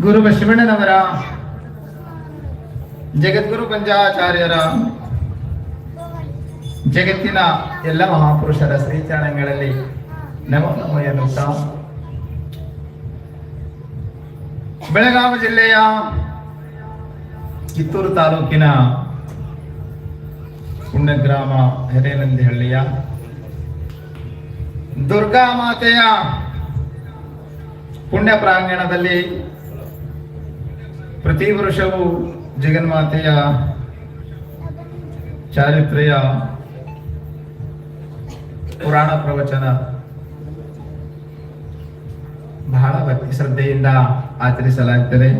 ಗುರು ಬಸವಣ್ಣನವರ ಜಗದ್ಗುರು ಪಂಚಾಚಾರ್ಯರ, ಜಗತ್ತಿನ ಎಲ್ಲ ಮಹಾಪುರುಷರ ಶ್ರೀಚರಣಗಳಲ್ಲಿ ನಮೋ ನಮೋ ಎನ್ನುತ್ತ. ಬೆಳಗಾವಿ ಜಿಲ್ಲೆಯ ಕಿತ್ತೂರು ತಾಲೂಕಿನ ಪುಣ್ಯಗ್ರಾಮ ಹಿರೇನಂದಿಹಳ್ಳಿಯ ದುರ್ಗಾ ಮಾತೆಯ ಪುಣ್ಯ ಪ್ರಾಂಗಣದಲ್ಲಿ ಪ್ರತಿ ವರ್ಷವೂ ಜಗನ್ಮಾತೆಯ ಚಾರಿತ್ರೆಯ, ಪುರಾಣ ಪ್ರವಚನ ಬಹಳ ಭಕ್ತಿ ಶ್ರದ್ಧೆಯಿಂದ ಆಚರಿಸಲಾಗುತ್ತದೆ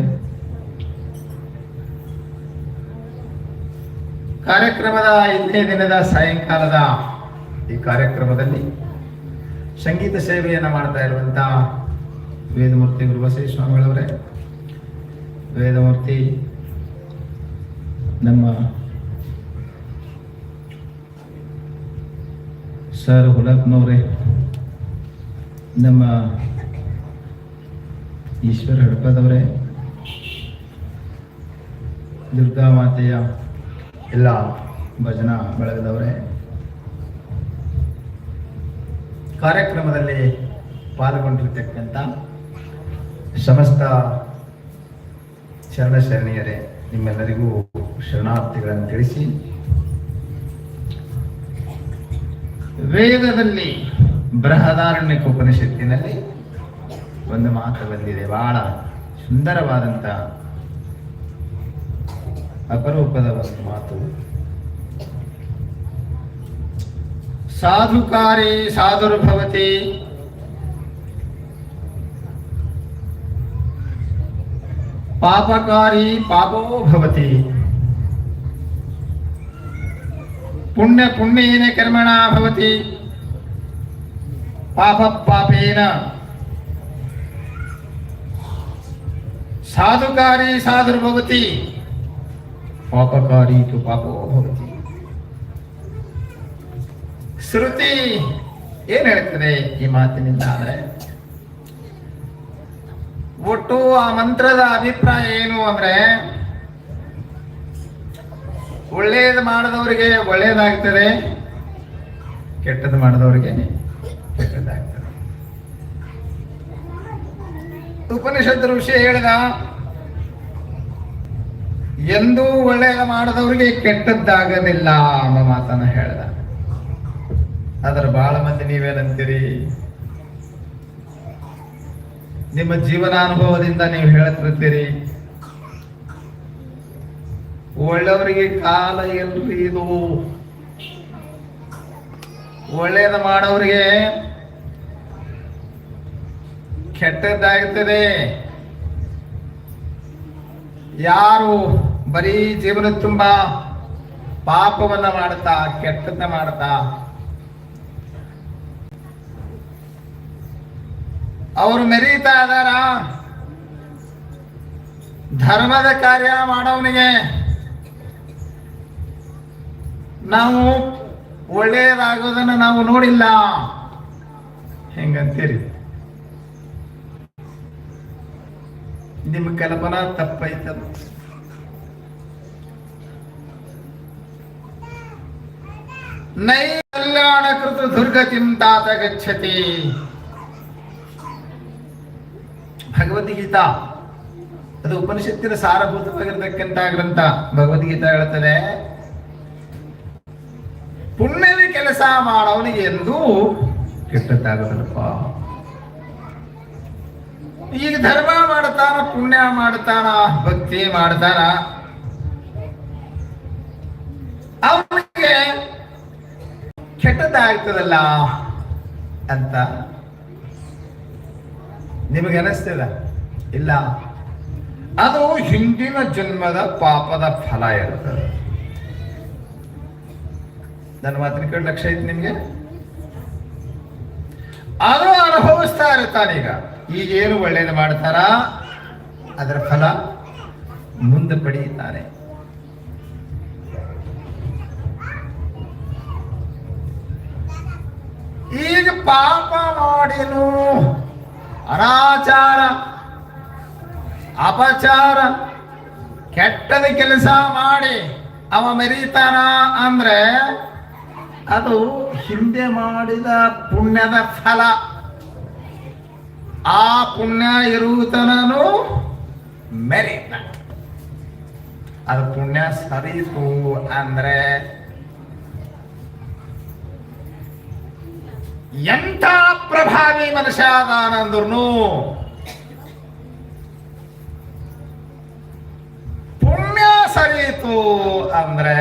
ಕಾರ್ಯಕ್ರಮದ ಇಂದೇ ದಿನದ ಸಾಯಂಕಾಲದ ಈ ಕಾರ್ಯಕ್ರಮದಲ್ಲಿ ಸಂಗೀತ ಸೇವೆಯನ್ನು ಮಾಡ್ತಾ ಇರುವಂತಹ ವೇದಮೂರ್ತಿ ಗುರುಬಸೈ ಸ್ವಾಮಿಗಳವರೇ ವೇದಮೂರ್ತಿ, ನಮ್ಮ ಸರ್ ಹುಲಪ್ನವರೇ ನಮ್ಮ ಈಶ್ವರ ಹಡಪದವರೇ, ದುರ್ಗಾ ಮಾತೆಯ ಎಲ್ಲ ಭಜನಾ ಬಳಗದವರೇ. ಕಾರ್ಯಕ್ರಮದಲ್ಲಿ ಪಾಲ್ಗೊಂಡಿರ್ತಕ್ಕಂಥ ಸಮಸ್ತ ಶರಣ ಶರಣೀಯರೇ, ನಿಮ್ಮೆಲ್ಲರಿಗೂ ಶರಣಾರ್ಥಿಗಳನ್ನು ತಿಳಿಸಿ. ವೇದದಲ್ಲಿ ಬೃಹದಾರಣ್ಯಕ ಉಪನಿಷತ್ತಿನಲ್ಲಿ ಒಂದು ಮಾತು ಬಂದಿದೆ. ಬಹಳ ಸುಂದರವಾದಂತ ಅಪರೂಪದ ಒಂದು ಮಾತು. ಸಾಧುಕಾರಿ, ಸಾಧುರ್ಭವತಿ ಪಾಪಕಾರಿ ಪಾಪೋ ಭವತಿ ಪುಣ್ಯ ಪುಣ್ಯೇನ ಕರ್ಮಣ ಭವತಿ ಪಾಪ ಪಾಪೇನ ಸಾಧುಕಾರಿ ಸಾಧುರ್ಭವತಿ ಪಾಪಕಾರಿ ತು ಪಾಪೋ ಭವತಿ ಶ್ರುತಿ ಏನ್ ಹೇಳ್ತದೆ ಈ ಮಾತಿನಿಂದ ಅಂದ್ರೆ? ಒಟ್ಟು ಆ ಮಂತ್ರದ ಅಭಿಪ್ರಾಯ ಏನು ಅಂದ್ರೆ, ಒಳ್ಳೇದು ಮಾಡಿದವರಿಗೆ ಒಳ್ಳೇದಾಗ್ತದೆ ಕೆಟ್ಟದ್ದು ಮಾಡಿದವರಿಗೆ ಕೆಟ್ಟದ್ದಾಗ್ತದೆ ಉಪನಿಷತ್ ಋಷಿ ಹೇಳಿದ, ಎಂದೂ ಒಳ್ಳೆಯದ ಮಾಡದವರಿಗೆ ಕೆಟ್ಟದ್ದಾಗದಿಲ್ಲ ಅನ್ನೋ ಮಾತನ್ನ ಹೇಳ್ದ. ಆದ್ರೆ ಬಹಳ ಮಂದಿ ನೀವೇನಂತೀರಿ? ನಿಮ್ಮ ಜೀವನಾನುಭವದಿಂದ ನೀವು ಹೇಳ್ತಿರ್ತೀರಿ ಒಳ್ಳೆಯವರಿಗೆ ಕಾಲ ಎಲ್ರಿ ಇದು. ಒಳ್ಳೇದ ಮಾಡೋರಿಗೆ ಕೆಟ್ಟದ್ದಾಗುತ್ತದೆ ಯಾರು ಬರೀ ಜೀವನ ತುಂಬಾ ಪಾಪವನ್ನ ಮಾಡ್ತಾ ಕೆಟ್ಟದ್ದ ಮಾಡ್ತಾ ಅವರು ಮೆರೀತಾ ಇದಾರ ಧರ್ಮದ ಕಾರ್ಯ ಮಾಡೋವನಿಗೆ. ನಾವು ಒಳ್ಳೆಯದಾಗೋದನ್ನ ನಾವು ನೋಡಿಲ್ಲ. ಹೆಂಗಂತೀರಿ? ನಿಮ್ಮ ಕಲ್ಪನಾ ತಪ್ಪೈತದ. ನೈ ಕಲ್ಯಾಣ ಕೃತ ದುರ್ಗತಿಂ ತಾತ ಗಚ್ಚತಿ ಭಗವದ್ಗೀತಾ. ಅದು ಉಪನಿಷತ್ತಿನ ಸಾರಭೂತವಾಗಿರ್ತಕ್ಕಂಥ ಗ್ರಂಥ. ಭಗವದ್ಗೀತಾ ಹೇಳ್ತದೆ, ಪುಣ್ಯದ ಕೆಲಸ ಮಾಡೋನಿಗೆ ಎಂದೂ ಕೆಟ್ಟದ್ದಾಗದಲ್ಲಪ್ಪ. ಈಗ ಧರ್ಮ ಮಾಡ್ತಾನ, ಪುಣ್ಯ ಮಾಡ್ತಾನ, ಭಕ್ತಿ ಮಾಡ್ತಾನ, ಅವನಿಗೆ ಕೆಟ್ಟದ್ದಾಗ್ತದಲ್ಲ ಅಂತ ನಿಮಗೆ ಅನಿಸ್ತಿಲ್ಲ ಇಲ್ಲ. ಅದು ಹಿಂದಿನ ಜನ್ಮದ ಪಾಪದ ಫಲ ಇರ್ತದೆ. ನನ್ನ ಮಾತಿನ ಕಡೆ ಲಕ್ಷ ಐತಿ ನಿಮಗೆ? ಅದು ಅನುಭವಿಸ್ತಾ ಇರ್ತಾನೀಗ ಈಗೇನು ಒಳ್ಳೇದು ಮಾಡ್ತಾರ? ಅದರ ಫಲ ಮುಂದೆ ಪಡೆಯುತ್ತಾನೆ ಈಗ ಪಾಪ ಮಾಡಿನು ಅನಾಚಾರ ಅಪಚಾರ, ಕೆಟ್ಟದ ಕೆಲಸ ಮಾಡಿ ಅವ ಮೆರೀತಾನ ಅಂದ್ರೆ ಅದು ಹಿಂದೆ ಮಾಡಿದ ಪುಣ್ಯದ ಫಲ. ಆ ಪುಣ್ಯ ಇರುವುತನನು ಮೆರೀತ ಅದು ಪುಣ್ಯ ಸರಿತು ಅಂದ್ರೆ ಎಂಥ ಪ್ರಭಾವಿ ಮನುಷ್ಯ ನಾನಂದ್ರು ಪುಣ್ಯ ಸರಿಯಿತು ಅಂದ್ರೆ,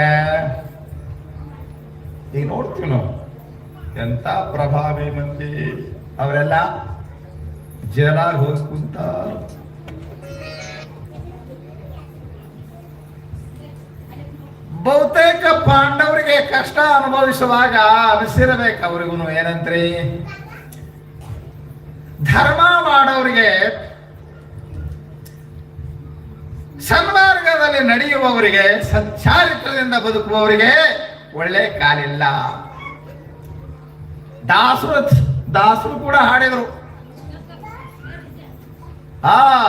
ಈಗ ನೋಡ್ತೀವಿ ನಾವು ಎಂತ ಪ್ರಭಾವಿ ಮಂದಿ, ಅವರೆಲ್ಲ ಜೇಲಾಗಿ ಹೋಗಿ ಬಹುತೇಕ ಪಾಂಡವರಿಗೆ ಕಷ್ಟ ಅನುಭವಿಸುವಾಗ ಅನಿಸಿರಬೇಕು ಅವ್ರಿಗೂ, ಏನಂತ್ರಿ? ಧರ್ಮ ಮಾಡೋರಿಗೆ ಸನ್ಮಾರ್ಗದಲ್ಲಿ ನಡೆಯುವವರಿಗೆ ಸಚ್ಚಾರಿತ್ರದಿಂದ ಬದುಕುವವರಿಗೆ ಒಳ್ಳೆ ಕಾಲಿಲ್ಲ. ದಾಸರು ದಾಸರು ಕೂಡ ಹಾಡಿದರು. ಆ,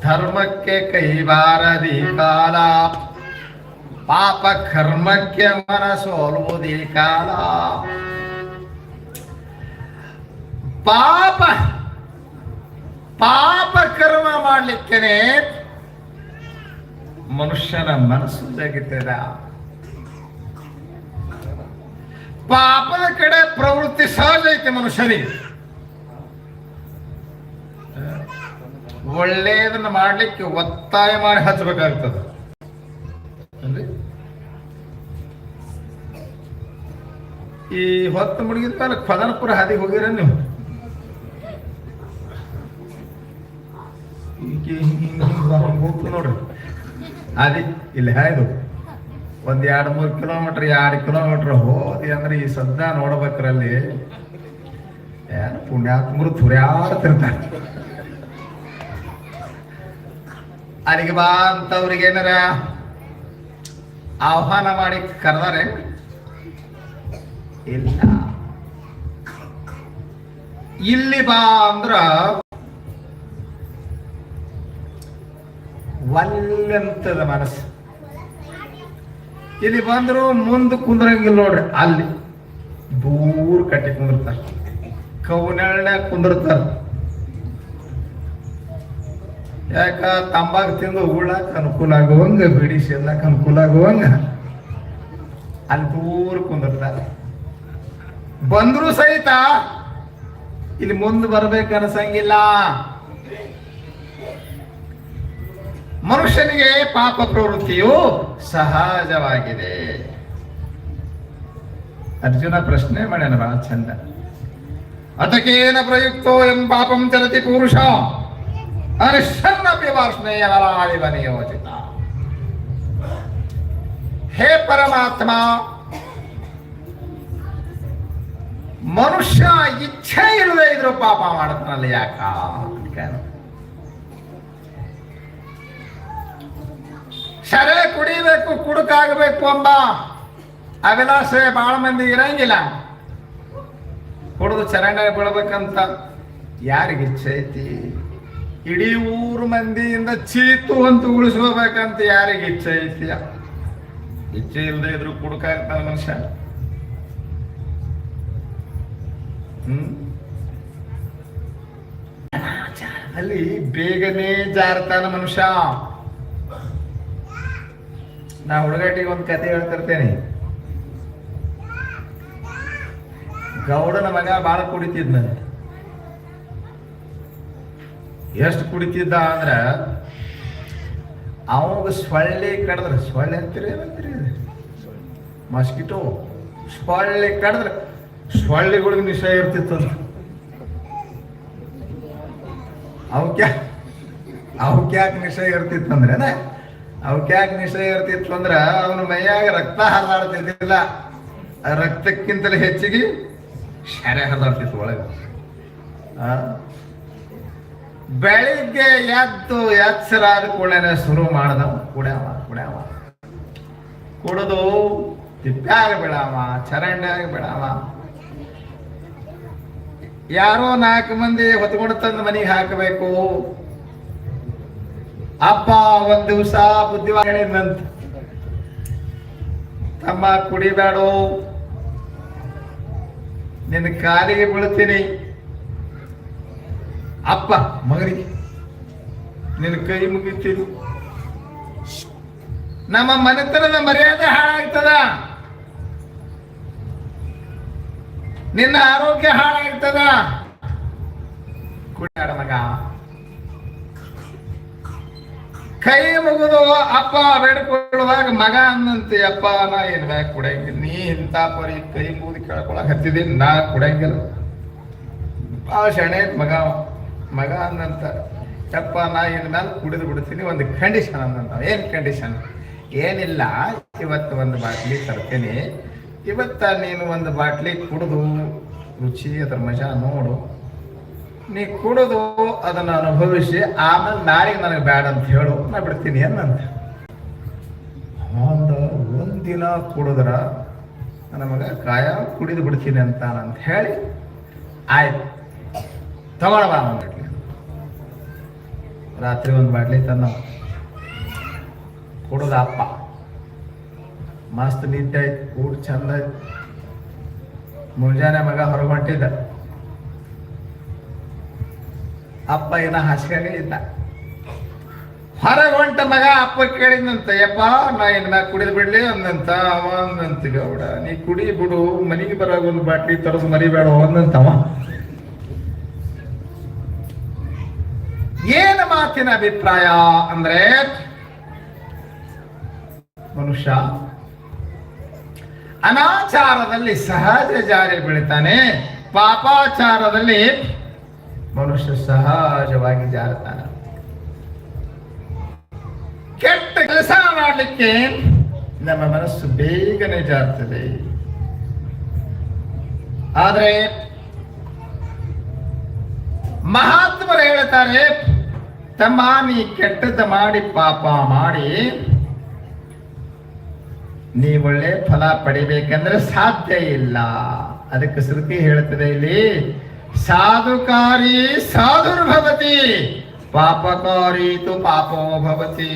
ಧರ್ಮಕ್ಕೆ ಕೈಬಾರದಿ ಕಾಲ. ಪಾಪ ಕರ್ಮಕ್ಕೆ ಮನಸೋಲುವುದೇ ಕಾಲ. ಪಾಪ ಪಾಪ ಕರ್ಮ ಮಾಡಲಿಕ್ಕೇನೆ ಮನುಷ್ಯನ ಮನಸ್ಸು ಜಗಿತದ ಪಾಪದ ಕಡೆ ಪ್ರವೃತ್ತಿ ಸಹಜ ಐತೆ ಮನುಷ್ಯನಿಗೆ. ಒಳ್ಳೆಯದನ್ನ ಮಾಡಲಿಕ್ಕೆ ಒತ್ತಾಯ ಮಾಡಿ ಹಚ್ಚಬೇಕಾಗ್ತದೆ. ಈ ಹೊತ್ತು ಮುಳುಗಿದ ಮೇಲೆ ಖದನಪುರ ಹಾದಿಗೆ ಹೋಗಿರ ನೀವು? ಹೋಗ್ತು ನೋಡ್ರಿ. ಹಾದಿ ಇಲ್ಲಿ ಹಾಯ್ದು. ಒಂದ್ ಎರಡು ಮೂರು ಕಿಲೋಮೀಟರ್, ಎರಡು ಕಿಲೋಮೀಟರ್ ಹೋದಿ ಅಂದ್ರೆ ಈ ಸದ್ದ ನೋಡ್ಬೇಕ್ರಲ್ಲಿ. ಏನು ಪುಣ್ಯಾತ್ಮರು ತುರ್ಯಾಡ್ತಿರ್ತಾರೆ ಅಲ್ಲಿಗೆ ಬಾ ಅಂತವ್ರಿಗೆ ಏನಾರ ಆಹ್ವಾನ ಮಾಡಿ ಕರೆದಾರೆ. ಇಲ್ಲ. ಇಲ್ಲಿ ಬಾ ಅಂದ್ರ ಒಲ್ಲಂತದ ಮನಸ್ಸು. ಇಲ್ಲಿ ಬಂದ್ರು ಮುಂದ ಕುಂದ್ರಂಗಿಲ್ಲ ನೋಡ್ರಿ, ಅಲ್ಲಿ. ದೂರ ಕಟ್ಟಿ ಕುಂದಿರ್ತಾರ. ಕೌನಳ್ಳ ಕುಂದಿರ್ತಾರ. ಯಾಕ? ತಂಬಾಕ್ ತಿಂದು ಉಳ್ಳಾಕ ಅನುಕೂಲ ಆಗುವಂಗ, ಬಿಡಿ ಸೇದ್ಲಾಕ ಅನುಕೂಲ ಆಗುವಂಗ. ಅಲ್ಲಿ ದೂರ ಕುಂದಿರ್ತಾರ. ಬಂದ್ರು ಸಹಿತ ಇಲ್ಲಿ ಮುಂದೆ ಬರಬೇಕು ಅನ್ಸಂಗಿಲ್ಲ. ಮನುಷ್ಯನಿಗೆ ಪಾಪ ಪ್ರವೃತ್ತಿಯು ಸಹಜವಾಗಿದೆ. ಅರ್ಜುನ ಪ್ರಶ್ನೆ ಮಾಡ್ಯಾನ ಬಹಳ ಚಂದ ಅತಕೇನ ಪ್ರಯುಕ್ತೋ ಎಂ ಪಾಪಂ ಚಲತಿ ಪುರುಷ? ಅನಿಶ್ಚನ್ನಪಿ ವಾರ್ಷ್ಣೇಯ ಬಲಾಳಿವ ನಿಯೋಜಿತ ಹೇ ಪರಮಾತ್ಮ ಮನುಷ್ಯ ಇಚ್ಛೆ ಇಲ್ಲದೆ ಇದ್ರು ಪಾಪ ಮಾಡತ್ನಲ್ಲ ಯಾಕ. ಸರೆ ಕುಡಿಬೇಕು, ಕುಡುಕಾಗಬೇಕು ಅಂಬ. ಅಭಿಲಾಷೆ ಬಹಳ ಮಂದಿ ಇರಂಗಿಲ್ಲ. ಕುಡಿದು ಚರಂಡ ಬೀಳ್ಬೇಕಂತ ಯಾರಿಗೆ ಇಚ್ಛೆ ಐತಿ? ಇಡೀ ಊರು ಮಂದಿಯಿಂದ ಚೀತು ಅಂತ ಉಳಿಸ್ಕೋಬೇಕಂತ ಯಾರಿಗೆ ಇಚ್ಛೆ ಐತಿ? ಇಚ್ಛೆ ಇಲ್ಲದೆ ಇದ್ರು ಕುಡುಕಾಗ್ತಾನೆ ಮನುಷ್ಯ. ಅಲ್ಲಿ ಬೇಗನೆ ಜಾರತಾನ ಮನುಷ್ಯ. ನಾ ಹುಡುಗಾಟಿಗೆ ಒಂದು ಕತೆ ಹೇಳ್ತಿರ್ತೇನೆ. ಗೌಡನ ಮಗ ಬಾಳ ಕುಡಿತಿದ್ನ ಎಷ್ಟು ಕುಡಿತಿದ್ದ ಅಂದ್ರ ಅವಾಗ ಸೊಳ್ಳೆ ಕಡದ್ರ. ಸೊಳ್ಳೆ ಅಂತೀರಿ ಮಸ್ಕಿಟೋ. ಸೊಳ್ಳೆ ಕಡದ್ರ. ಸೊಳ್ಳೆಗಳಿಗೆ ನಿಶ ಇರ್ತಿತ್ತಂತ. ಅವಕ್ಯಾ ಅವಕ್ಯಾಕೆ ನಿಶ ಇರ್ತಿತ್ತಂದ್ರೇನ? ಅವಕ್ಯಾಕೆ ನಿಶ ಇರ್ತಿತ್ತು ಅಂದ್ರ ಅವನು ಮೈಯಾಗ ರಕ್ತ ಹರಿದಾಡ್ತಿದ್ದಿಲ್ಲ ರಕ್ತಕ್ಕಿಂತಲೇ ಹೆಚ್ಚಿಗೆ ಶರೆ ಹರಿದಾಡ್ತಿತ್ತು ಒಳಗೆ? ಬೆಳಿಗ್ಗೆ ಎದ್ದು ಎಚ್ಚರಾದ ಕೂಡಲೇ ಶುರು ಮಾಡದ. ಕುಡ್ಯಾವ ಕುಡ್ಯಾವ. ಕುಡಿದು ತಿಪ್ಪ್ಯಾಗ ಬಿಡಾವ, ಚರಂಡ್ಯಾಗ ಬಿಡಾವ. ಯಾರೋ ನಾಲ್ಕು ಮಂದಿ ಹೊತ್ಕೊಂಡು ತಂದು ಮನೆಗೆ ಹಾಕಬೇಕು. ಅಪ್ಪ, ಒಂದ್ ದಿವಸ ಬುದ್ಧಿವಾದ ಹೇಳಿದಂತ ತಮ್ಮ ಕುಡಿಬೇಡು. ನಿನ್ನ ಕಾಲಿಗೆ ಬೀಳ್ತೀನಿ. ಅಪ್ಪ, ಮಗನಿಗೆ. ನಿನ್ನ ಕೈ ಮುಗಿತೀನಿ. ನಮ್ಮ ಮನೆತನದ ಮರ್ಯಾದೆ ಹಾಳಾಗ್ತದ? ನಿನ್ನ ಆರೋಗ್ಯ ಹಾಳಾಗ್ತದ? ಕುಡಿಯಾಡ ಮಗ. ಕೈ ಮುಗಿದು ಅಪ್ಪ ಬೇಡ್ಕೊಳ್ಳುವಾಗ ಮಗ ಅಂದಂತೆ ಅಪ್ಪ, ನಾ ಏನ್ ಬ್ಯಾಗ ನೀ ಇಂತ ಪರಿ ಕೈ ಮುಗಿದು ಕೇಳ್ಕೊಳಕ್ ಹತ್ತಿದ್ದೀನಿ ನಾ ಕುಡಿಯಂಗಿಲ್ಲ. ಭಾಳ ಶಣೆ ಮಗ. ಮಗ ಅಂದಂತ ಅಪ್ಪ, ನಾ ಇನ್ ಮೇಲೆ ಕುಡಿದು ಬಿಡ್ತೀನಿ. ಒಂದು ಕಂಡೀಷನ್ ಅಂದಂತ ಏನ್ ಕಂಡೀಷನ್ ಏನಿಲ್ಲ, ಇವತ್ತು ಒಂದು ಬಾಟ್ಲಿ ತರ್ತೀನಿ. ಇವತ್ತ ನೀನು ಒಂದು ಬಾಟ್ಲಿ ಕುಡಿದು, ರುಚಿ, ಅದ್ರ ಮಜಾ ನೋಡು. ನೀ ಕುಡಿದು ಅದನ್ನ ಅನುಭವಿಸಿ, ಆಮೇಲೆ ನಾಳೆಗೆ ನನಗೆ ಬೇಡ ಅಂತ ಹೇಳು. ನಾ ಬಿಡ್ತೀನಿ ಅನ್ನಂತ ಒಂದು ಒಂದಿನ ಕುಡಿದ್ರ ನಮಗೆ ಮಗ ಕಾಯ ಕುಡಿದು ಬಿಡ್ತೀನಿ ಅಂತ ಅಂತ ಹೇಳಿ, ಆಯ್ತು. ತಗೊಳವ ಬಾಟ್ಲಿ. ರಾತ್ರಿ ಒಂದು ಬಾಟ್ಲಿ ತನ್ನ. ಕುಡುದಪ್ಪ. ಮಸ್ತ್ ನಿದ್ದೆ ಐತಿ ಊಟ ಚಂದ ಆಯ್ತು. ಮುಂಜಾನೆ ಮಗ ಹೊರಗೆ ಹೊಂಟಿದ್ದ. ಅಪ್ಪ ಏನ ಹಾಸಿಗೆ ಇದ್ದ. ಹೊರಗೆ ಹೊಂಟ ಮಗ ಅಪ್ಪ ಕೇಳಿದಂತ ಯಪ್ಪ, ನಾ ಏನ್ ಮ್ಯಾಗ ಕುಡಿದು ಬಿಡ್ಲಿ ಅಂದಂತ ಅವ ಅಂದಂತ ಗೌಡ, ನೀ ಕುಡಿ ಬಿಡು, ಮನೆಗೆ ಬರಾಗ ಒಂದು ಬಾಟ್ಲಿ ತರಸ್ ಮರಿಬೇಡ ಅಂದಂತವ ಏನು ಮಾತಿನ ಅಭಿಪ್ರಾಯ ಅಂದ್ರೆ, ಮನುಷ್ಯ ಅನಾಚಾರದಲ್ಲಿ ಸಹಜ ಜಾರಿ ಬೀಳ್ತಾನೆ. ಪಾಪಾಚಾರದಲ್ಲಿ ಮನುಷ್ಯ ಸಹಜವಾಗಿ ಜಾರುತ್ತಾನೆ. ಕೆಟ್ಟ ಕೆಲಸ ಮಾಡಲಿಕ್ಕೆ ನಮ್ಮ ಮನಸ್ಸು ಬೇಗನೆ ಜಾರುತ್ತದೆ. ಆದರೆ ಮಹಾತ್ಮರು ಹೇಳ್ತಾರೆ, ತಮ್ಮ ನೀ ಕೆಟ್ಟದ ಮಾಡಿ ಪಾಪ ಮಾಡಿ ನೀ ಒಳ್ಳೆ ಫಲ ಪಡಿಬೇಕಂದ್ರೆ ಸಾಧ್ಯ ಇಲ್ಲ. ಅದಕ್ಕೆ ಶ್ರುತಿ ಹೇಳ್ತದೆ ಇಲ್ಲಿ, ಸಾಧುಕಾರಿ ಸಾಧುರ್ಭವತಿ ಪಾಪಕಾರಿ ತು ಪಾಪೋ ಭವತಿ.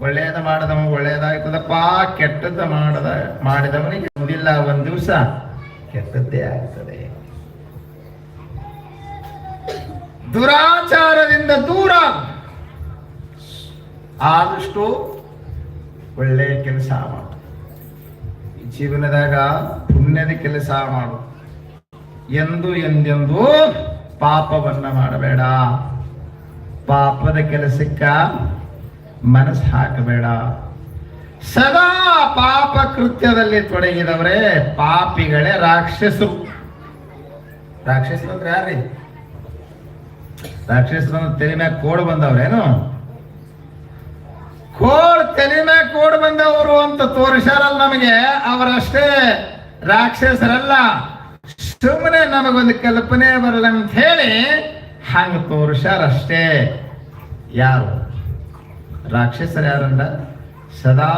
ಒಳ್ಳೆಯದ ಮಾಡದವ ಒಳ್ಳೆಯದಾಗ್ತದಪ್ಪ ಕೆಟ್ಟದ್ದು ಮಾಡದ, ಮಾಡಿದವನಿಗೆ ಮುಂದಿಲ್ಲ ಒಂದ್ ದಿವಸ, ಕೆಟ್ಟದ್ದೇ ಆಗ್ತದೆ. ದುರಾಚಾರದಿಂದ ದೂರ. ಆದಷ್ಟು ಒಳ್ಳೆಯ ಕೆಲಸ ಮಾಡು. ಜೀವನದಾಗ ಪುಣ್ಯದ ಕೆಲಸ ಮಾಡು. ಎಂದು ಎಂದೆಂದು ಪಾಪವನ್ನ ಮಾಡಬೇಡ. ಪಾಪದ ಕೆಲಸಕ್ಕ ಮನಸ್ಸು ಹಾಕಬೇಡ. ಸದಾ ಪಾಪ ಕೃತ್ಯದಲ್ಲಿ ತೊಡಗಿದವರೇ ಪಾಪಿಗಳೇ ರಾಕ್ಷಸರು. ರಾಕ್ಷಸರು ಅಂದ್ರೆ ಯಾರ್ರಿ? ರಾಕ್ಷಸರನ್ನು ತಲೆ ಕೋಡು ಕೋಡ್ ಬಂದವ್ರೇನು? ಕೋಡ್ ತಲೆ ಮ್ಯಾಗ ಕೋಡ್ ಬಂದವರು ಅಂತ ತೋರಿಸ್ಯಾರಲ್ಲ ನಮಗೆ, ಅವರಷ್ಟೇ ರಾಕ್ಷಸರಲ್ಲ. ಸುಮ್ಮನೆ ನಮಗೊಂದು ಕಲ್ಪನೆ ಬರಲ್ಲ ಅಂತ ಹೇಳಿ ಹಂಗ ತೋರಿಸ್ಯಾರಷ್ಟೇ. ಯಾರು? ರಾಕ್ಷಸರು ಯಾರಂದ? ಸದಾ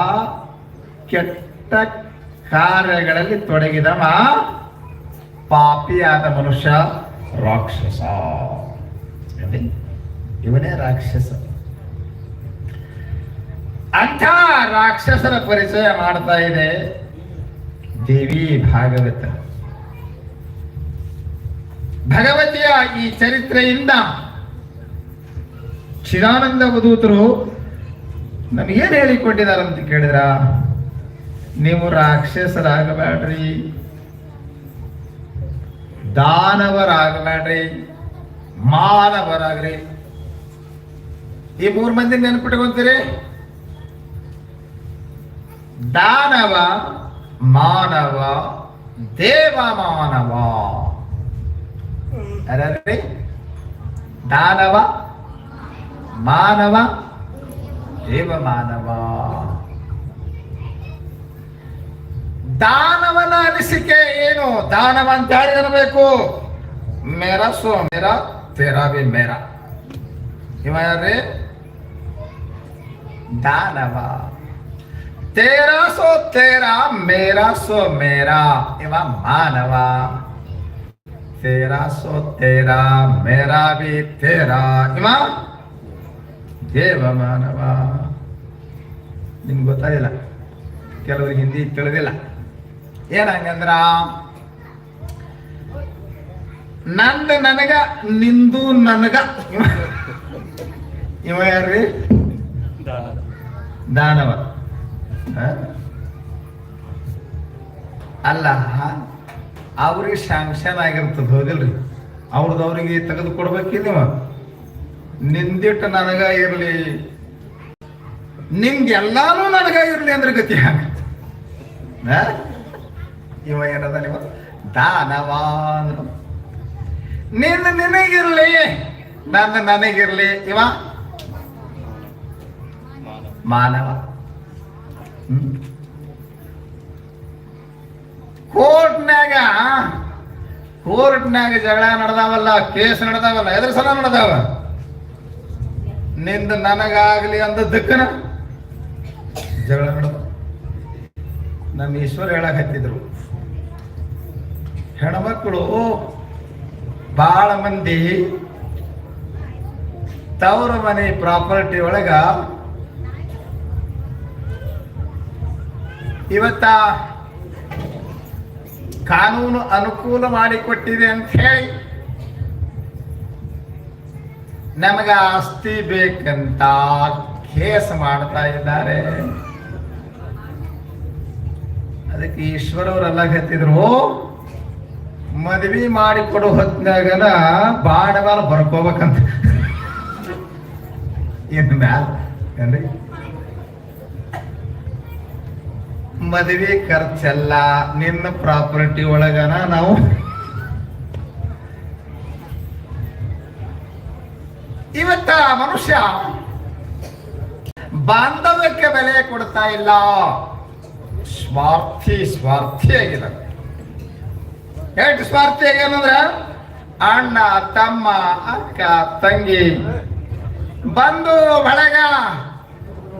ಕೆಟ್ಟ ಕಾರ್ಯಗಳಲ್ಲಿ ತೊಡಗಿದವ ಪಾಪಿಯಾದ ಮನುಷ್ಯ ರಾಕ್ಷಸ. ಇವನೇ ರಾಕ್ಷಸ. ಅಂಥ ರಾಕ್ಷಸರ ಪರಿಚಯ ಮಾಡ್ತಾ ಇದೆ ದೇವಿ ಭಾಗವತ. ಭಗವತಿಯ ಈ ಚರಿತ್ರೆಯಿಂದ ಚಿದಾನಂದ ಅವಧೂತರು ನಮಗೇನು ಹೇಳಿಕೊಟ್ಟಿದ್ದಾರೆ ಅಂತ ಕೇಳಿದ್ರ? ನೀವು ರಾಕ್ಷಸರಾಗಬೇಡ್ರಿ. ದಾನವರಾಗಬೇಡ್ರಿ. ಮಾನವರಾಗ್ರಿ. ಈ ಮೂರು ಮಂದಿ ನೆನಪಿಟ್ಕೊಂತೀರಿ? ದಾನವ, ಮಾನವ, ದೇವ, ಮಾನವ. ಯಾರ್ಯಾರ್ರಿ? ದಾನವ, ಮಾನವ, ದೇವ, ಮಾನವ. ದಾನವನ ಅನಿಸಿಕೆ ಏನು? ದಾನವ ಅಂತ ಹೇಳಿ ಅನ್ಬೇಕು ಮೇರ ಸೋ ಮೇರ ತೇರಾ ಬಿ ಮೇರ. ಇವ ಯಾರ್ರಿ? ದಾನವ. ತೇರಾ ಸೋ ತೇರಾ ಮೇರಾ ಸೋ ಮೇರಾ ಇವ ಮಾನವ ತೇರಾ ಸೋ ತೇರಾ ಮೇರಾ ಬಿ ತೇರಾ ಇವ ದೇವ ಮಾನವ ನಿಮ್ಗೆ ಗೊತ್ತಾಗಿಲ್ಲ? ಕೆಲವರಿಗೆ ಹಿಂದಿ ತಿಳಿದಿಲ್ಲ. ಏನಂಗಂದ್ರ ನಂದು ನನಗ ನಿಂದು ನನಗ. ಇವ ಯಾರ್ರಿ? ದಾನವ. ಹ? ಅಲ್ಲ, ಅವ್ರಿಗೆ ಶಾಂಕ್ಷನ್ ಆಗಿರ್ತದ, ಹೌದಿಲ್ರಿ? ಅವ್ರದ್ದು ಅವ್ರಿಗೆ ತೆಗೆದು ಕೊಡ್ಬೇಕಿಲ್ಲ ನೀವು. ನಿಂದಿಟ್ಟು ನನಗ ಇರಲಿ. ನಿಮ್ಗೆಲ್ಲಾನು ನನಗ ಇರಲಿ ಅಂದ್ರೆ ಗತಿ? ಇವ ಏನದ ನೀವು? ದಾನವ ಅಂದ್ರು. ನಿನ್ನ ನಿನಗಿರ್ಲಿ, ನನ್ನ ನನಗಿರ್ಲಿ, ಇವ? ಮಾನವ. ಕೋರ್ಟ್ನ್ಯಾಗ ಕೋರ್ಟ್ನ್ಯಾಗ ಜಗಳ ನಡೆದಾವಲ್ಲ, ಕೇಸ್ ನಡೆದಾವಲ್ಲ, ಎದ್ರ ಸಲ ನಡೆದಾವ? ನಿಂದ ನನಗಾಗ್ಲಿ ದಕ್ಕನ ಜಗಳ ನಡೆದ ನಮ್ಮ ಈಶ್ವರ ಹೇಳಕ್ ಹತ್ತಿದ್ರು. ಹೆಣ್ಮಕ್ಳು ಬಹಳ ಮಂದಿ ತವರ ಮನೆ ಪ್ರಾಪರ್ಟಿ ಒಳಗ ಇವತ್ತ ಕಾನೂನು ಅನುಕೂಲ ಮಾಡಿಕೊಟ್ಟಿದೆ ಅಂತ ಹೇಳಿ ನಮಗ ಆಸ್ತಿ ಬೇಕಂತ ಕೇಸ್ ಮಾಡ್ತಾ ಇದ್ದಾರೆ. ಅದಕ್ಕೆ ಈಶ್ವರವರೆಲ್ಲ ಗತ್ತಿದ್ರು ಮದ್ವಿ ಮಾಡಿಕೊಡೋ ಹೊತ್ನಾಗನ ಬಾಡ ಮೇಲೆ ಬರ್ಕೋಬೇಕಂತ ಏನು ಮ್ಯಾಲ ಮದುವೆ ಖರ್ಚೆಲ್ಲ ನಿನ್ನ ಪ್ರಾಪರ್ಟಿ ಒಳಗನ ನಾವು. ಇವತ್ತ ಮನುಷ್ಯ ಬಾಂಧವ್ಯಕ್ಕೆ ಬೆಲೆ ಕೊಡ್ತಾ ಇಲ್ಲ. ಸ್ವಾರ್ಥಿ ಸ್ವಾರ್ಥಿ ಆಗಿಲ್ಲ ಎಷ್ಟು ಸ್ವಾರ್ಥಿ ಆಗ್ಯಾನಂದ್ರ ಅಣ್ಣ, ತಮ್ಮ, ಅಕ್ಕ, ತಂಗಿ, ಬಂಧು, ಬಳಗ,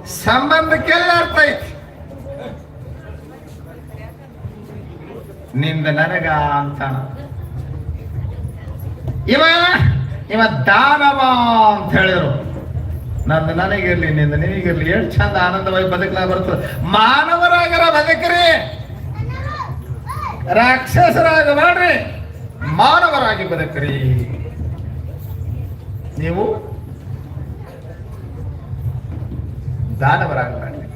ಸಂಬಂಧಕ್ಕೆಲ್ಲ ಅರ್ಥ ಐತಿ. ನಿಂದ ನನಗ ಅಂತ. ಇವ ಇವ ದಾನವ ಅಂತ ಹೇಳಿದ್ರು. ನಂದು ನನಗಿರ್ಲಿ, ನಿಂದ ನಿನಗಿರ್ಲಿ. ಎಷ್ಟು ಚಂದ ಆನಂದವಾಗಿ ಬದುಕಲ ಬರ್ತದೆ. ಮಾನವರಾಗರ ಬದುಕ್ರಿ. ರಾಕ್ಷಸರಾಗ ಮಾಡ್ರಿ. ಮಾನವರಾಗಿ ಬದುಕ್ರಿ. ನೀವು ದಾನವರಾಗಬೇಡ್ರಿ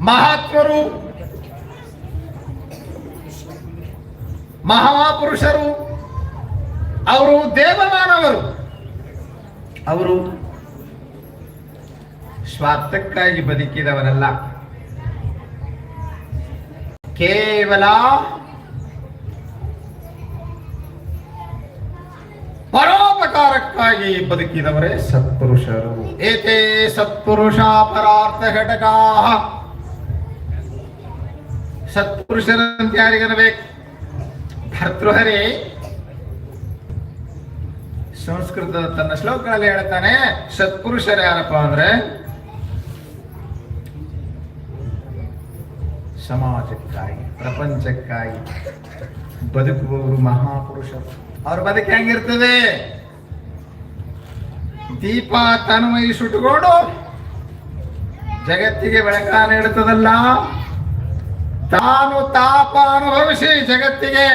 ಮಹಾತ್ಮರು ಮಹಾಪುರುಷರು, ಅವರು ದೇವಮಾನವರು. ಅವರು ಸ್ವಾರ್ಥಕ್ಕಾಗಿ ಬದುಕಿದವರಲ್ಲ. ಕೇವಲ ಪರೋಪಕಾರಕ್ಕಾಗಿ ಬದುಕಿದವರೇ ಸತ್ಪುರುಷರು. ಏತೇ ಸತ್ಪುರುಷ ಪರಾರ್ಥ ಘಟಕ. ಸತ್ಪುರುಷರಂತೆ ಯಾರಿಗನಬೇಕು? ಭರ್ತೃಹರಿ ಸಂಸ್ಕೃತದ ತನ್ನ ಶ್ಲೋಕಗಳಲ್ಲಿ ಹೇಳ್ತಾನೆ, ಸತ್ಪುರುಷರು ಯಾರಪ್ಪ ಅಂದ್ರೆ? ಸಮಾಜಕ್ಕಾಗಿ, ಪ್ರಪಂಚಕ್ಕಾಗಿ ಬದುಕುವವರು ಮಹಾಪುರುಷರು. ಅವ್ರ ಬದುಕು ಹೆಂಗಿರ್ತದೆ? ದೀಪ ತನ್ಮೈ ಸುಟ್ಟುಕೊಂಡು ಜಗತ್ತಿಗೆ ಬೆಳಕ ನೀಡುತ್ತದಲ್ಲ? ತಾನು ತಾಪ ಅನುಭವಿಸಿ ಜಗತ್ತಿಗೆ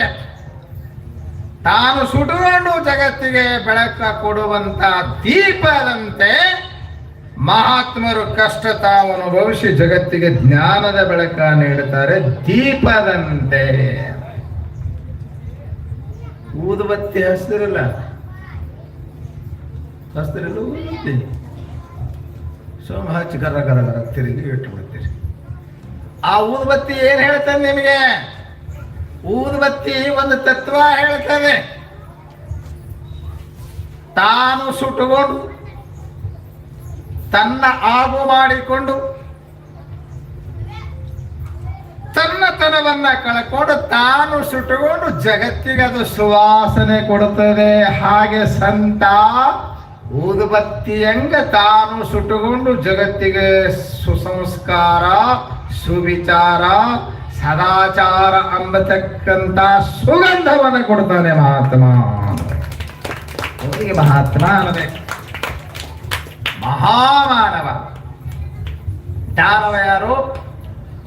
ತಾನು ಸುಟ್ಟುಕೊಂಡು ಜಗತ್ತಿಗೆ ಬೆಳಕ ಕೊಡುವಂತ ದೀಪದಂತೆ ಮಹಾತ್ಮರು ಕಷ್ಟ ತಾವು ಅನುಭವಿಸಿ ಜಗತ್ತಿಗೆ ಜ್ಞಾನದ ಬೆಳಕ ನೀಡುತ್ತಾರೆ ದೀಪದಂತೆ. ಊದುಬತ್ತಿ ಹಸಿರಿಲ್ಲ ಹಸಿರಿಲ್ಲ ಊದುಬತ್ತಿ ಸೋಮ ಹಚ್ಚಿ ಕರ ಕರ ತಿರುಗಿ ಇಟ್ಟು ಬಿಡ್ತೀರಿ. ಆ ಊದುಬತ್ತಿ ಏನ್ ಹೇಳ್ತಾನೆ ನಿಮಗೆ? ಊದುಬತ್ತಿ ಒಂದು ತತ್ವ ಹೇಳ್ತದೆ ತಾನು ಸುಟ್ಟುಕೊಂಡು, ತನ್ನ ಆಗು ಮಾಡಿಕೊಂಡು ತನ್ನತನವನ್ನ ಕಳ್ಕೊಂಡು ತಾನು ಸುಟ್ಟುಕೊಂಡು ಜಗತ್ತಿಗೆ ಅದು ಸುವಾಸನೆ ಕೊಡುತ್ತದೆ. ಹಾಗೆ ಸಂತ ಊದುಬತ್ತಿಯಂಗ ತಾನು ಸುಟ್ಟುಕೊಂಡು ಜಗತ್ತಿಗೆ ಸುಸಂಸ್ಕಾರ, ಸುವಿಚಾರ ಸದಾಚಾರ ಅಂಬತಕ್ಕಂತ ಸುಗಂಧವನ್ನು ಕೊಡ್ತಾನೆ ಮಹಾತ್ಮ. ಮಹಾತ್ಮ ಅನ್ನಬೇಕು ಮಹಾಮಾನವ. ದಾನವ ಯಾರು?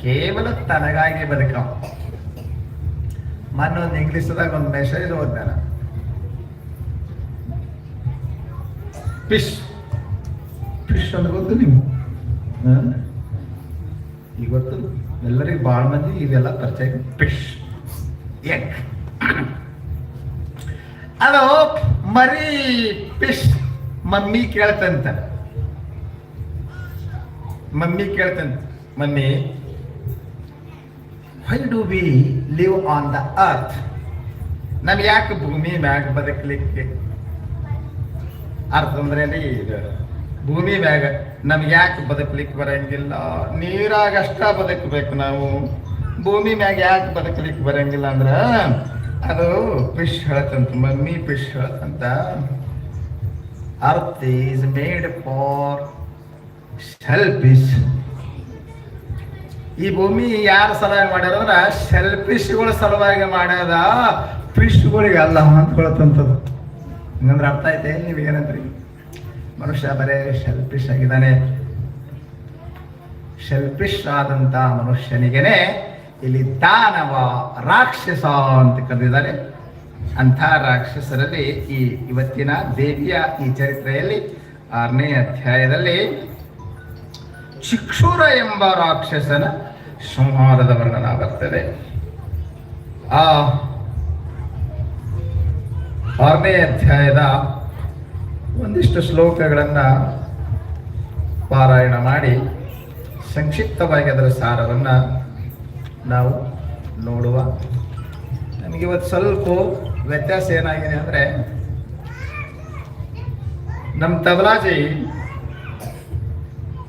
ಕೇವಲ ತನಗಾಗಿ ಬದುಕ ಮೊನ್ನೆ ಒಂದು ಇಂಗ್ಲಿಷ್ದಾಗ ಒಂದು ಮೆಸೇಜ್ ಓದ್ದೆ ಫಿಶ್. ಫಿಶ್ ಅಂದ್ರೆ ಗೊತ್ತು ನೀವು? ಈಗ ಗೊತ್ತು ಎಲ್ಲರಿಗೂ ಭಾಳ ಮಂದಿ, ಇವೆಲ್ಲ ಪರಿಚಯ ಫಿಶ್ ಎಗ್ ಅದು ಮರಿ ಫಿಶ್ ಮಮ್ಮಿ ಕೇಳ್ತಂತ. Mummy ಕೇಳ್ತಂತ. Mummy why do we live on the earth ನಮ್ಗೆ ಯಾಕೆ ಭೂಮಿ ಮ್ಯಾಗ ಬದುಕಲಿಕ್ಕೆ? ಅರ್ಥ ಅಂದ್ರೆ ಭೂಮಿ ಮ್ಯಾಗ ನಮ್ಗೆ ಯಾಕೆ ಬದುಕಲಿಕ್ಕೆ ಬರಂಗಿಲ್ಲ? ನೀರಾಗ ಅಷ್ಟ ಬದುಕಬೇಕು ನಾವು. ಭೂಮಿ ಮ್ಯಾಗ ಯಾಕೆ ಬದುಕಲಿಕ್ಕೆ ಬರಂಗಿಲ್ಲ ಅಂದ್ರ, ಅದು ಫಿಶ್ ಹೇಳತ್ತಂತ mummy fish ಹೇಳತ್ತಂತ earth is made for selfish ಈ ಭೂಮಿ ಯಾರ ಸಲುವಾಗಿ ಮಾಡ್ಯಾರ ಅಂದ್ರ ಸೆಲ್ಫಿಶ್ಗಳ ಸಲುವಾಗಿ ಮಾಡ್ಯದ ಫಿಶ್ಗಳಿಗೆ ಅಲ್ಲ ಅಂತ ಹೇಳ್ತಂಥದ್ದು ಹಂಗಂದ್ರೆ ಅರ್ಥ ಐತೆ ನೀವು ಏನಂದ್ರಿ? ಮನುಷ್ಯ ಬರೇ ಸೆಲ್ಫಿಶ್ ಆಗಿದ್ದಾನೆ. ಸೆಲ್ಫಿಶ್ ಆದಂತ ಮನುಷ್ಯನಿಗೆನೆ ಇಲ್ಲಿ ದಾನವ ರಾಕ್ಷಸ ಅಂತ ಕರೆದಿದ್ದಾರೆ. ಅಂಥ ರಾಕ್ಷಸರಲ್ಲಿ ಈ ಇವತ್ತಿನ ದೇವಿಯ ಈ ಚರಿತ್ರೆಯಲ್ಲಿ ಆರನೇ ಅಧ್ಯಾಯದಲ್ಲಿ ಚಿಕ್ಷುರ ಎಂಬ ರಾಕ್ಷಸನ ಸಂಹಾರದ ವರ್ಣನ ಬರ್ತದೆ. ಆ ಆರನೇ ಅಧ್ಯಾಯದ ಒಂದಿಷ್ಟು ಶ್ಲೋಕಗಳನ್ನು ಪಾರಾಯಣ ಮಾಡಿ ಸಂಕ್ಷಿಪ್ತವಾಗಿ ಅದರ ಸಾರವನ್ನು ನಾವು ನೋಡುವ. ನಮಗೆ ಇವತ್ತು ಸ್ವಲ್ಪ ವ್ಯತ್ಯಾಸ ಏನಾಗಿದೆ ಅಂದರೆ ನಮ್ಮ ತಬಲಾಜಿ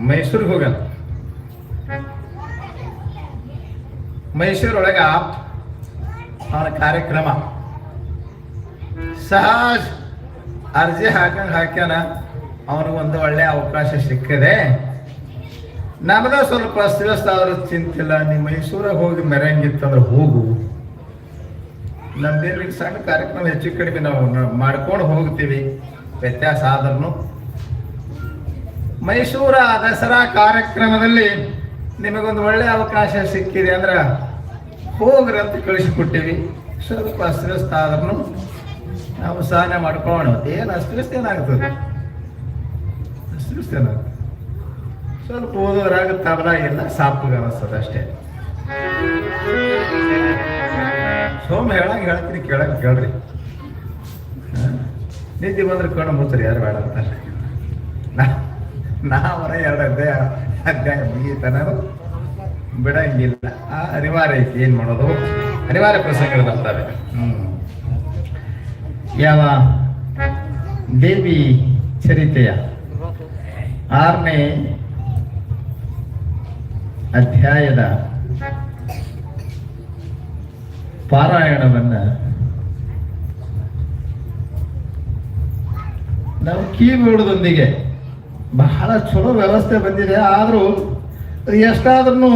ಮೈಸೂರಿಗೆ ಹೋಗಲ್ಲ. ಮೈಸೂರೊಳಗ ಅವನ ಕಾರ್ಯಕ್ರಮ. ಸಹಜ. ಅರ್ಜಿ ಹಾಕಂಗ್ ಹಾಕ್ಯಾನ, ಅವನಿಗೆ ಒಂದು ಒಳ್ಳೆ ಅವಕಾಶ ಸಿಕ್ಕಿದೆ. ನಮ್ದ ಸ್ವಲ್ಪ ಅಸ್ತವ್ಯಸ್ತ ಚಿಂತಿಲ್ಲ ನೀವು ಮೈಸೂರಾಗ ಹೋಗಿ ಮೆರಂಗಿತ್ತಂದ್ರೆ ಹೋಗು. ನಮ್ದೇನು ಈಗ ಸಣ್ಣ ಕಾರ್ಯಕ್ರಮ ಹೆಚ್ಚು ಕಡಿಮೆ ನಾವು ಮಾಡ್ಕೊಂಡು ಹೋಗ್ತೀವಿ. ವ್ಯತ್ಯಾಸ ಆದ್ರೂ ಮೈಸೂರ ದಸರಾ ಕಾರ್ಯಕ್ರಮದಲ್ಲಿ ನಿಮಗೊಂದು ಒಳ್ಳೆ ಅವಕಾಶ ಸಿಕ್ಕಿದೆ ಅಂದ್ರೆ ಹೋಗ್ರಂತ ಕಳಿಸಿಕೊಟ್ಟಿವಿ. ಸ್ವಲ್ಪ ಅಸ್ತವ್ಯಸ್ತ ಆದ್ರೂ ನಾವು ಸಹನೆ ಮಾಡ್ಕೊಳ್ಳೋಣ ಏನು ಅಸ್ತವ್ಯಸ್ತ ಏನಾಗ್ತದೆ? ಅಸ್ತವ್ಯಸ್ತ ಏನಾಗ್ತದೆ? ಸ್ವಲ್ಪ ಓದೋರಾಗ ತಬಲ ಎಲ್ಲ ಸಾಪ್ಗೆ ಅನಿಸ್ತದೆ ಅಷ್ಟೇ. ಸೋಮ ಹೇಳಂಗೆ ಹೇಳ್ತೀನಿ ಕೇಳಂಗೆ ಕೇಳ್ರಿ? ನಿದ್ದೆ ಬಂದ್ರೆ ಕಣ್ಣು ಮುಚ್ಚರಿ ಯಾರು ಬೇಡ ಅಂತ. ನಾ ನಾವರ ಎರಡು ಅಧ್ಯಾಯ ಅಧ್ಯಾಯ ಮುಗೀತನ ಬಿಡಂಗಿಲ್ಲ. ಆ ಅನಿವಾರ್ಯ ಐತಿ ಏನು ಮಾಡೋದು? ಅನಿವಾರ್ಯ ಪ್ರಸಂಗಗಳು ಬರ್ತವೆ. ಹ್ಮ್. ಯಾವ ಬೇಬಿ ಚರಿತೆಯ ಆರನೇ ಅಧ್ಯಾಯದ ಪಾರಾಯಣವನ್ನು ನಾವು ಕೀಬೋರ್ಡ್ದೊಂದಿಗೆ ಬಹಳ ಚಲೋ ವ್ಯವಸ್ಥೆ ಬಂದಿದೆ. ಆದರೂ ಎಷ್ಟಾದ್ರೂ